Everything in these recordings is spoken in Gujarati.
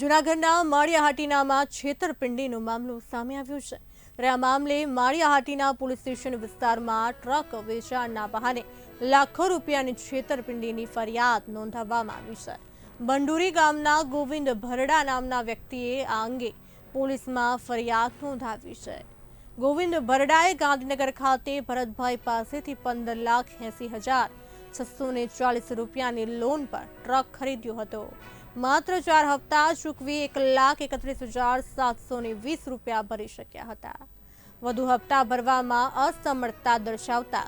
જૂનાગઢના માળિયાહાટીનામાં છેતરપિંડીનો મામલો સામે આવ્યો છે. ત્યારે આ મામલે માળિયાહાટીના પોલીસ સ્ટેશન વિસ્તારમાં ટ્રક વેચાણના બહાને લાખો રૂપિયાની છેતરપિંડીની ફરિયાદ નોંધાવવામાં આવી છે. બંડુરી ગામના ગોવિંદ ભરડા નામના વ્યક્તિએ આ અંગે પોલીસમાં ફરિયાદ નોંધાવી છે. ગોવિંદ ભરડાએ ગાંધીનગર ખાતે ભરતભાઈ પાસેથી પંદર લાખ એંસી હજાર છસો ને ચાલીસ રૂપિયાની લોન પર ટ્રક ખરીદ્યો હતો. માત્ર ચાર હપ્તા ચૂકવી એક લાખ એકત્રીસ હજાર સાતસો ને વીસ રૂપિયા ભરી શક્યા હતા. વધુ હપ્તા ભરવામાં અસમર્થતા દર્શાવતા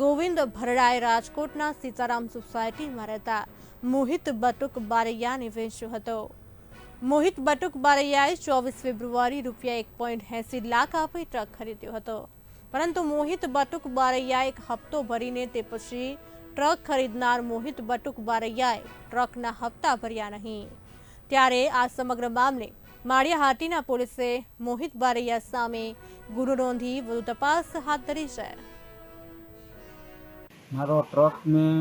ગોવિંદ ભરડાએ રાજકોટના સીતારામ સોસાયટીમાં રહેતા મોહિત બટુક બારૈયાને વેચ્યો હતો. મોહિત બટુક બારૈયાએ ચોવીસ ફેબ્રુઆરી રૂપિયા એક પોઈન્ટ એંસી લાખ આપી ટ્રક ખરીદ્યો હતો. પરંતુ મોહિત બટુક બારૈયા એક હપ્તો ભરીને તે પછી ટ્રક ખરીદનાર મોહિત બટુક બારૈયાએ ટ્રકના હપ્તા ભર્યા નહીં. ત્યારે આ સમગ્ર મામલે માળિયાહાટીના પોલીસે મોહિત બારૈયા સામે ગુનો નોંધી વધુ તપાસ હાથ ધરી છે. મારો ટ્રક મેં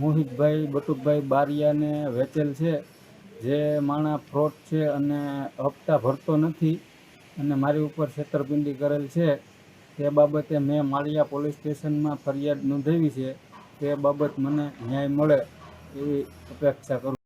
મોહિતભાઈ, બટુકભાઈ બારિયાને વેચેલ છે. જે માણા ફ્રોડ છે અને હપ્તા ભરતો નથી અને મારી ઉપર છેતરપિંડી કરેલ છે. તે બાબતે મેં માળિયા પોલીસ સ્ટેશનમાં ફરિયાદ નોંધાવી છે. તે બાબત મને ન્યાય મળે એવી અપેક્ષા કરું